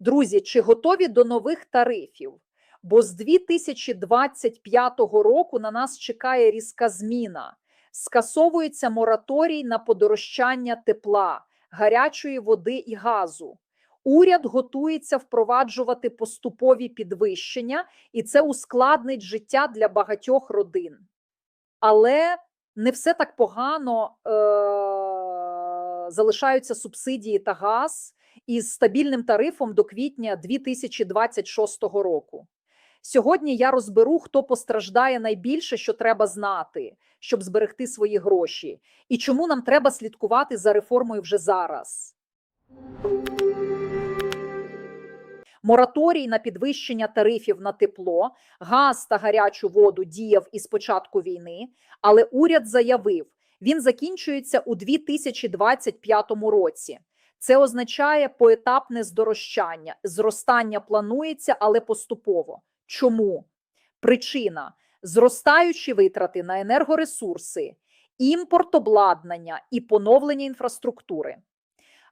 Друзі, чи готові до нових тарифів? Бо з 2025 року на нас чекає різка зміна. Скасовується мораторій на подорожчання тепла, гарячої води і газу. Уряд готується впроваджувати поступові підвищення, і це ускладнить життя для багатьох родин. Але не все так погано е- залишаються субсидії та газ із стабільним тарифом до квітня 2026 року. Сьогодні я розберу, хто постраждає найбільше, що треба знати, щоб зберегти свої гроші, і чому нам треба слідкувати за реформою вже зараз. Мораторій на підвищення тарифів на тепло, газ та гарячу воду діяв із початку війни, але уряд заявив, він закінчується у 2025 році. Це означає поетапне здорожчання. Зростання планується, але поступово. Чому? Причина зростаючі витрати на енергоресурси, імпорт обладнання і поновлення інфраструктури.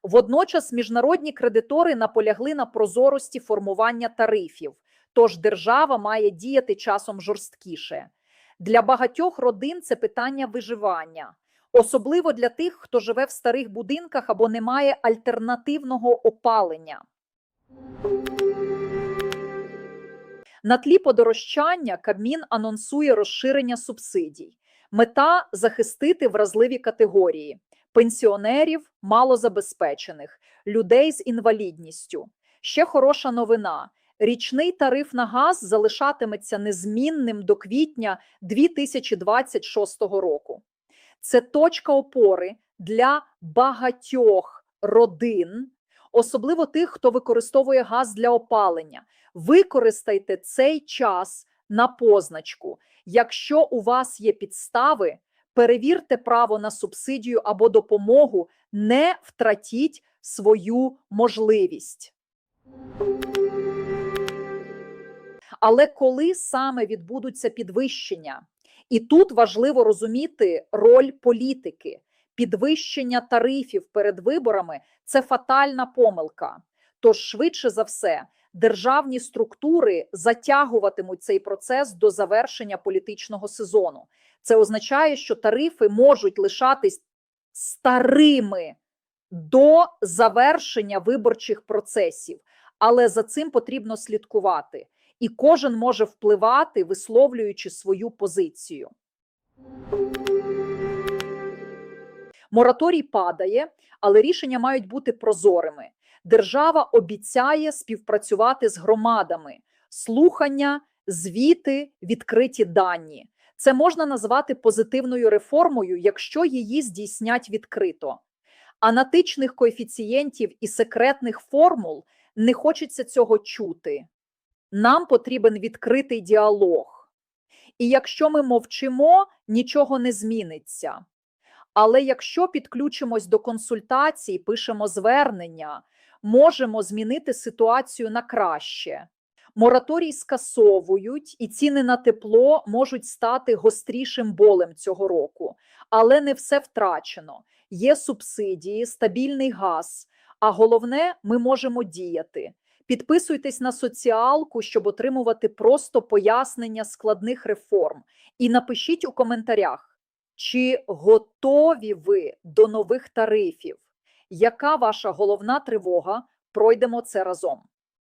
Водночас міжнародні кредитори наполягли на прозорості формування тарифів, тож держава має діяти часом жорсткіше. Для багатьох родин це питання виживання, особливо для тих, хто живе в старих будинках або не має альтернативного опалення. На тлі подорожчання Кабмін анонсує розширення субсидій. Мета захистити вразливі категорії пенсіонерів, малозабезпечених, людей з інвалідністю. Ще хороша новина: річний тариф на газ залишатиметься незмінним до квітня 2026 року. Це точка опори для багатьох родин, особливо тих, хто використовує газ для опалення. Використайте цей час на позначку. Якщо у вас є підстави, перевірте право на субсидію або допомогу, не втратіть свою можливість. Але коли саме відбудуться підвищення? І тут важливо розуміти роль політики. Підвищення тарифів перед виборами це фатальна помилка. Тож, швидше за все, державні структури затягуватимуть цей процес до завершення політичного сезону. Це означає, що тарифи можуть лишатись старими до завершення виборчих процесів, але за цим потрібно слідкувати, і кожен може впливати, висловлюючи свою позицію. Мораторій падає, але рішення мають бути прозорими. Держава обіцяє співпрацювати з громадами, слухання, звіти, відкриті дані. Це можна назвати позитивною реформою, якщо її здійснять відкрито. Аналітичних коефіцієнтів і секретних формул не хочеться цього чути. Нам потрібен відкритий діалог. І якщо ми мовчимо, нічого не зміниться. Але якщо підключимось до консультацій, пишемо звернення, можемо змінити ситуацію на краще. Мораторій скасовують, і ціни на тепло можуть стати гострішим болем цього року, але не все втрачено. Є субсидії, стабільний газ. А головне, ми можемо діяти. Підписуйтесь на соціалку, щоб отримувати просто пояснення складних реформ. І напишіть у коментарях, чи готові ви до нових тарифів? Яка ваша головна тривога? Пройдемо це разом.